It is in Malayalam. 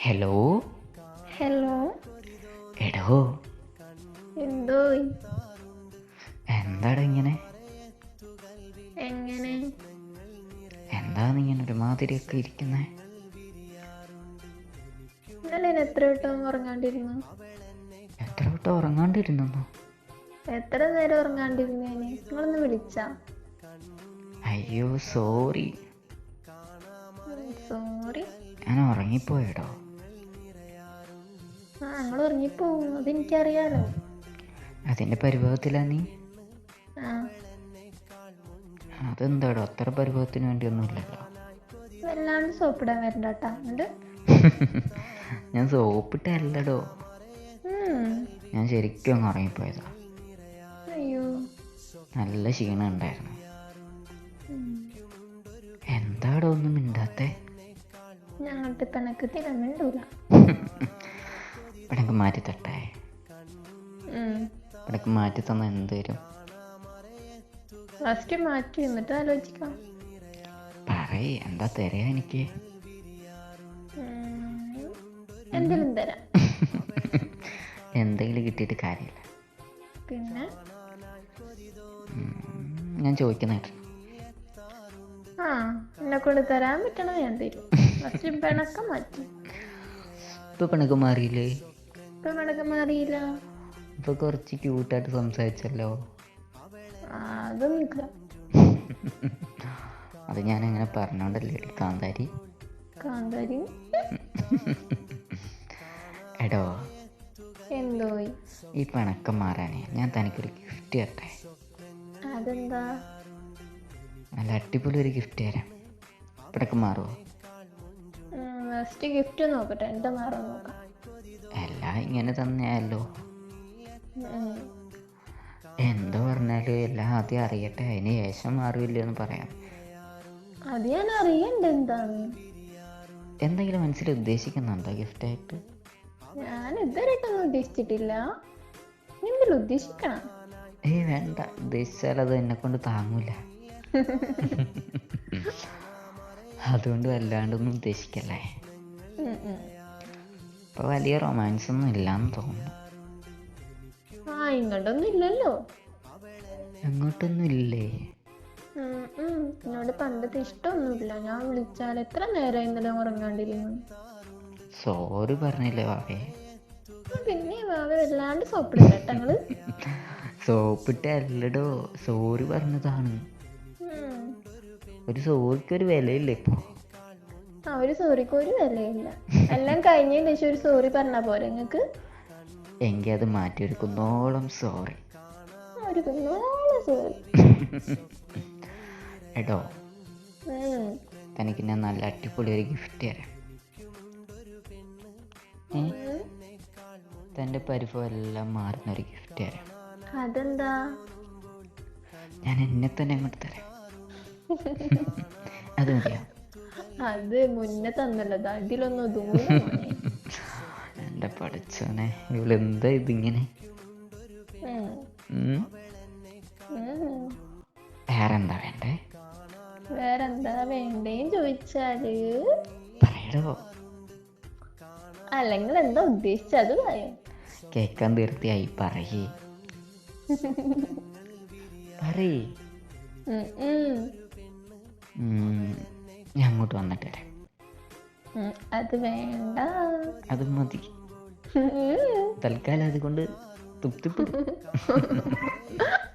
ഹലോ ഹലോ എടോ. എന്തോ? എന്താടാ ഇങ്ങനെ? എങ്ങനെ? എന്താണ് ഇങ്ങനെ ഒരുമാതിരിയൊക്കെ ഇരിക്കുന്നേ? ഇന്നലെ ഞാൻ എത്ര വട്ടം ഉറങ്ങാണ്ടിരുന്നു? എത്ര വട്ടം ഉറങ്ങാണ്ടിരുന്നോ എത്ര നേരം ഉറങ്ങാണ്ടിരുന്നു നിങ്ങളൊന്ന് വിളിച്ച? അയ്യോ സോറി. സോറി. ഞാൻ ഉറങ്ങിപ്പോയടോ. ആ നിങ്ങൾ ഉറങ്ങിപ്പോവും അതെനിക്കറിയാലോ. അതിന്റെ പരിഭവത്തിലാ നീ? ആ. അതെന്താടോ? അത്ര പരിഭവത്തിന് വേണ്ടിയൊന്നുമില്ലല്ലോ. വല്ലാണ്ട് സോപ്പിടാൻ വരണ്ട എന്നിട്ട്? ഞാൻ സോപ്പിട്ടല്ലടോ ഞാൻ ശരിക്കും അങ്ങ് ഉറങ്ങിപ്പോയതാ. അയ്യോ. നല്ല ക്ഷീണം ഉണ്ടായിരുന്നു. എന്താടോ ഒന്നും മിണ്ടാത്തേ? ഞങ്ങൾക്ക് പിണക്കത്തിൽ മിണ്ടൂല ഇവിടേക്ക് മാറ്റി തട്ടേ ഇവിടക്ക് മാറ്റി തന്ന എന്ത് തരും ഫസ്റ്റ് മാറ്റി എന്നിട്ട് ആലോചിക്കാം. പറയ് എന്താ തരാ എനിക്ക്? എന്തെങ്കിലും തരാ. എന്തെങ്കിലും കിട്ടിയിട്ട് കാര്യമില്ല. പിന്നെ? ഞാൻ ചോദിക്കുന്ന ആ എന്നെ കൊണ്ട് തരാൻ പറ്റണ ഞാൻ തരും. ഫസ്റ്റ് പിണക്കം മാറ്റി. ഇപ്പൊ പിണക്കം മാറിയില്ലേ? ഇപ്പൊ പിണക്കം മാറിയില്ല. ഇപ്പൊ കുറച്ച് ക്യൂട്ടായിട്ട് സംസാരിച്ചല്ലോ. ആ, അത് ഞാൻ അങ്ങനെ പറഞ്ഞോണ്ടല്ലേ കാന്താരി. കാന്താരി. എടോ. എന്തോ ഈ പിണക്കം മാറാനേ. ഞാൻ തനിക്കൊരു ഗിഫ്റ്റ് തരട്ടെ? അതെന്താ? നല്ല അടിപൊളി ഒരു ഗിഫ്റ്റ് തരാം പിണക്കം മാറുമോ ഫസ്റ്റ് ഗിഫ്റ്റ് നോക്കട്ടെ. എന്താ മാറാൻ നോക്കാം. ഇങ്ങനെ തന്നെയല്ലോ. എന്തോ പറഞ്ഞാലും എല്ലാം ആദ്യം അറിയട്ടെ അതിന് ശേഷം മാറില്ല എന്ന് പറയാം. അത് ഞാൻ അറിയണ്ട എന്താണ്. എന്തെങ്കിലും മനസ്സിൽ ഉദ്ദേശിക്കുന്നുണ്ടോ ഗിഫ്റ്റായിട്ട് ഞാൻ ഇതുവരെയായിട്ടൊന്നും ഉദ്ദേശിച്ചിട്ടില്ല. എന്തെങ്കിലും ഉദ്ദേശിക്കണം. ഏയ് വേണ്ട ഉദ്ദേശിച്ചാൽ അത് എന്നെ കൊണ്ട് താങ്ങൂല. അതുകൊണ്ട് വല്ലാണ്ടൊന്നും ഉദ്ദേശിക്കല്ലേ. ഉം, ഉം. ഇപ്പൊ വലിയ റൊമാൻസ് ഒന്നും ഇല്ലാന്ന് തോന്നുന്നു. ആ ഇങ്ങോട്ടൊന്നും ഇല്ലല്ലോ. എങ്ങോട്ടൊന്നും ഇല്ലേ. എന്നോട് പണ്ടത്തെ ഇഷ്ടമൊന്നുമില്ല. ഞാൻ വിളിച്ചാൽ എത്ര നേരം ഇന്നലെ ഉറങ്ങാണ്ടിരുന്നു. സോറി പറഞ്ഞില്ലേ വാവേ. പിന്നെ വാവ വല്ലാണ്ട് സോപ്പിടില്ല കേട്ടങ്ങൾ സോപ്പിട്ട് അല്ലടോ. സോറി പറഞ്ഞതാണ്. ഒരു സോറിക്ക് ഒരു വിലയില്ല ഇപ്പോ. ആ ഒരു സോറിക്ക് ഒരു വിലയില്ല. എല്ലാം കഴിഞ്ഞതിന് ശേഷം ഒരു സോറി പറഞ്ഞാ പോരെ നിങ്ങക്ക് എങ്കിൽ അത് മാറ്റിയെടുക്കുന്നോളം സോറി ഒരു കുഞ്ഞോളം സോറി എടോ തനിക്ക് ഞാൻ നല്ല അടിപൊളി ഒരു ഗിഫ്റ്റ് തരാം. തന്റെ. തന്റെ പരിഭവം എല്ലാം മാറുന്ന ഒരു ഗിഫ്റ്റ് തരാം. അതെന്താ? ഞാൻ എന്നെ തന്നെ അങ്ങോട്ട് തരാം. അത് മതിയോ? അത് മുന്നേ തന്നല്ലതാ. ഇതിലൊന്നും മോനെ. എന്റെ പഠിച്ചോനെ ഇവളെന്താ ഇതിങ്ങനെ. വേറെന്താ വേണ്ടേ? വേറെന്താ വേണ്ടേന്ന് ചോദിച്ചാൽ? പറയടോ. അല്ലെങ്കിൽ എന്താ ഉദ്ദേശിച്ചത് പറയാം. കേക്കാൻ തീർത്തിയായി പറയേ. പറയേ. ഞാൻ അങ്ങോട്ട് വന്നിട്ട് വരാം. അത് വേണ്ട. അത് മതി. തൽക്കാലം അതുകൊണ്ട് തൃപ്തിപ്പെടും